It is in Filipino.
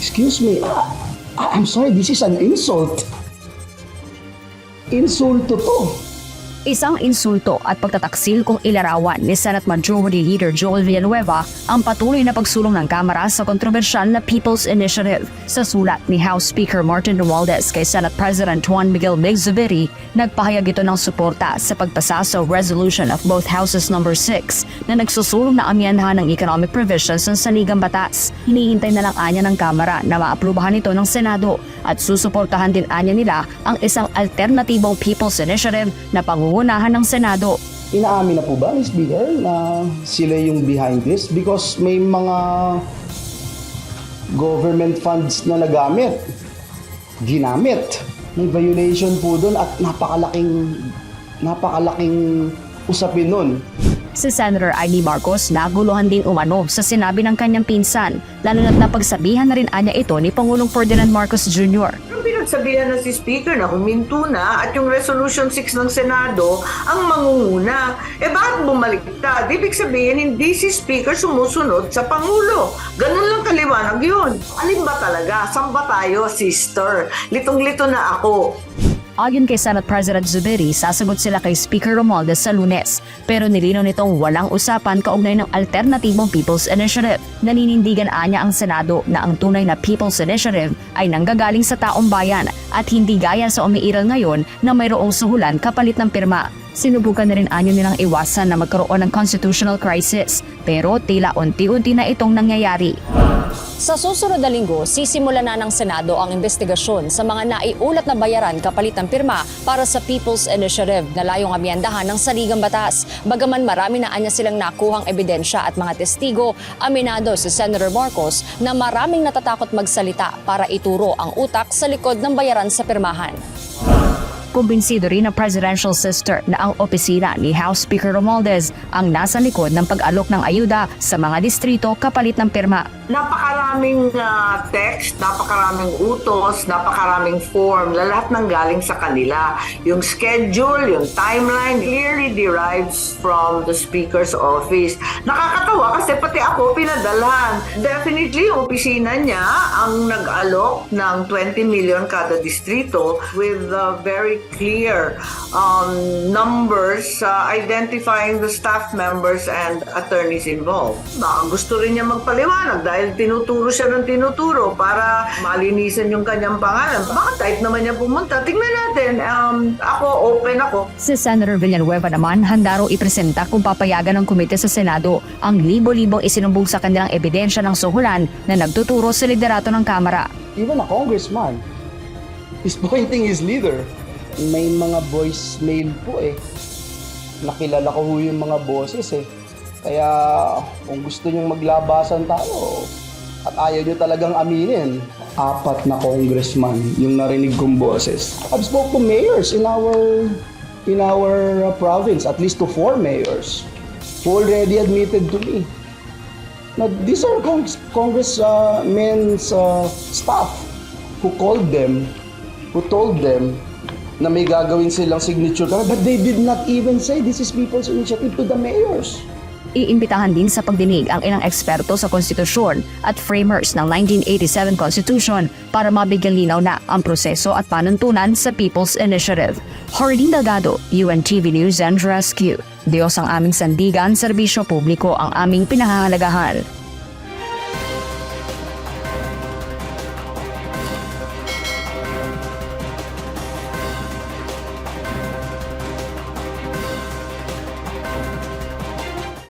Excuse me, I'm sorry, this is an insult. Insulto to. Isang insulto at pagtataksil kung ilarawan ni Senate Majority Leader Joel Villanueva ang patuloy na pagsulong ng Kamara sa kontrobersyal na People's Initiative. Sa sulat ni House Speaker Martin Romualdez kay Senate President Juan Miguel Mig Zubiri, nagpahayag ito ng suporta sa pagpasa sa resolution of both Houses number 6 na nagsusulong na amyandahan ng economic provisions ng saligang batas. Hinihintay na lang anya ng Kamara na maaprubahan ito ng Senado at susuportahan din anya nila ang isang alternatibong People's Initiative na pangungunahan ng Senado. Inaamin na po ba ni Speaker na sila yung behind this? Because may mga government funds na nagamit, ginamit. May violation po doon at napakalaking napakalaking usapin nun. Si Senator Amy Marcos naguluhan din umano sa sinabi ng kanyang pinsan, lalo na't napagsabihan na rin anya ito ni Pangulong Ferdinand Marcos Jr. Ang pinagsabihan na si Speaker na huminto na at yung Resolution 6 ng Senado ang mangunguna. Eh bakit bumaliktad? Ibig sabihin, hindi si Speaker sumusunod sa Pangulo. Ganun lang kaliwanag yun. Alin ba talaga? Saan tayo, sister? Litong-lito na ako. Ayon kay Senate President Zubiri, sasagot sila kay Speaker Romualdez sa lunes. Pero nilinaw nitong walang usapan kaugnay ng alternatibong People's Initiative. Naninindigan anya ang Senado na ang tunay na People's Initiative ay nanggagaling sa taong bayan at hindi gaya sa umiiral ngayon na mayroong suhulan kapalit ng pirma. Sinubukan na rin anyo nilang iwasan na magkaroon ng constitutional crisis pero tila unti-unti na itong nangyayari. Sa susunod na linggo, sisimula na ng Senado ang investigasyon sa mga naiulat na bayaran kapalit ng pirma para sa People's Initiative na layong amyandahan ng saligang batas. Bagaman marami na anya silang nakuhang ebidensya at mga testigo, aminado si Senator Marcos na maraming natatakot magsalita para ituro ang utak sa likod ng bayaran sa pirmahan. Kumbinsido rin ng presidential sister na ang opisina ni House Speaker Romualdez ang nasa likod ng pag-alok ng ayuda sa mga distrito kapalit ng pirma. Napakaraming ah, text, napakaraming utos, napakaraming form, lahat ng galing sa kanila. Yung schedule, yung timeline, clearly derives from the Speaker's office. Nakakatawa kasi pati ako pinadalhan. Definitely, yung opisina niya ang nag-alok ng 20 million kada distrito with uh, very clear um, numbers uh, identifying the staff members and attorneys involved. Baka gusto rin niya magpaliwanag dahil tinuturo siya ng tinuturo para malinisan yung kanyang pangalan. Baka type naman niya pumunta. Tingnan natin. Um, ako, open ako. Si Senator Villanueva naman handa raw ipresenta kung papayagan ng komite sa Senado ang libo-libong isinumbong sa kanilang ebidensya ng suhulan na nagtuturo sa liderato ng Kamara. Even a congressman is pointing his leader. May mga voicemail po eh. Nakilala ko yung mga boses eh. Kaya kung gusto nyong maglabasan tayo at ayaw nyo talagang aminin, apat na congressman yung narinig kong boses. I've spoke to mayors in our in our uh, province, at least to four mayors who already admitted to me Now, these are Congress, Congressmen's uh, staff who called them, who told them na may gagawin silang signature but they did not even say this is people's initiative to the mayors. Iimbitahan din sa pagdinig ang ilang eksperto sa konstitusyon at framers ng 1987 Constitution para mabigyan linaw na ang proseso at panuntunan sa People's Initiative. Harding Delgado, UNTV News and Rescue. Diyos ang aming sandigan, serbisyo publiko ang aming pinahahalagahan.